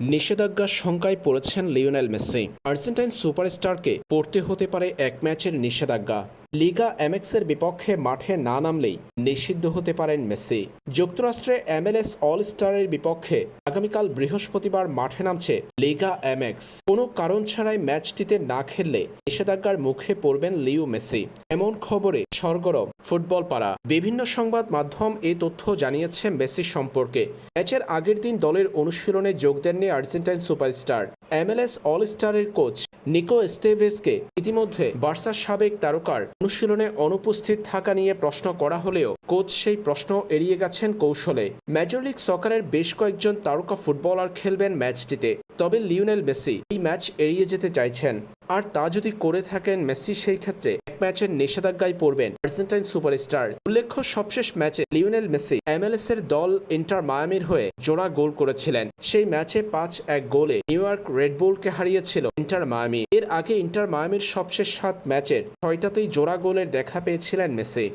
নিষেধাজ্ঞার শঙ্কায় পড়েছেন লিওনেল মেসি। আর্জেন্টাইন সুপারস্টারকে পড়তে হতে পারে এক ম্যাচের নিষেধাজ্ঞা। লিগা এমএক্সের বিপক্ষে মাঠে না নামলেই নিষিদ্ধ হতে পারেন মেসি। যুক্তরাষ্ট্রে এমএলএস অল স্টারের বিপক্ষে আগামীকাল বৃহস্পতিবার মাঠে নামছে লিগা এমএক্স। কোনো কারণ ছাড়াই ম্যাচটিতে না খেললে নিষেধাজ্ঞার মুখে পড়বেন লিও মেসি। এমন খবরে সরগরম ফুটবল পাড়া বিভিন্ন সংবাদ মাধ্যম এই তথ্য জানিয়েছে মেসি সম্পর্কে। ম্যাচের আগের দিন দলের অনুশীলনে যোগ দেননি আর্জেন্টাইন সুপারস্টার। এমএলএস অল স্টারের কোচ নিকো স্টেভেসকে ইতিমধ্যে বার্সার সাবেক তারকার অনুশীলনে অনুপস্থিত থাকা নিয়ে প্রশ্ন করা হলেও কোচ সেই প্রশ্ন এড়িয়ে গেছেন কৌশলে। মেজর লিগ সকারের বেশ কয়েকজন তারকা ফুটবলার খেলবেন ম্যাচটিতে। তবে লিওনেল মেসি এই ম্যাচ এড়িয়ে যেতে চাইছেন। আর তা যদি করে থাকেন মেসি, সেই ক্ষেত্রে এক ম্যাচের নিষেধাজ্ঞায় পড়বেন আর্জেন্টাইন সুপারস্টার। উল্লেখ্য, সবশেষ ম্যাচে লিওনেল মেসি এমএলএস এর দল ইন্টার মায়ামির হয়ে জোড়া গোল করেছিলেন। সেই ম্যাচে পাঁচ এক গোলে নিউ ইয়র্ক রেডবুলকে হারিয়েছিল ইন্টার মায়ামি। এর আগে ইন্টার মায়ামির সবশেষ সাত ম্যাচের ছয়টাতেই জোড়া গোলের দেখা পেয়েছিলেন মেসি।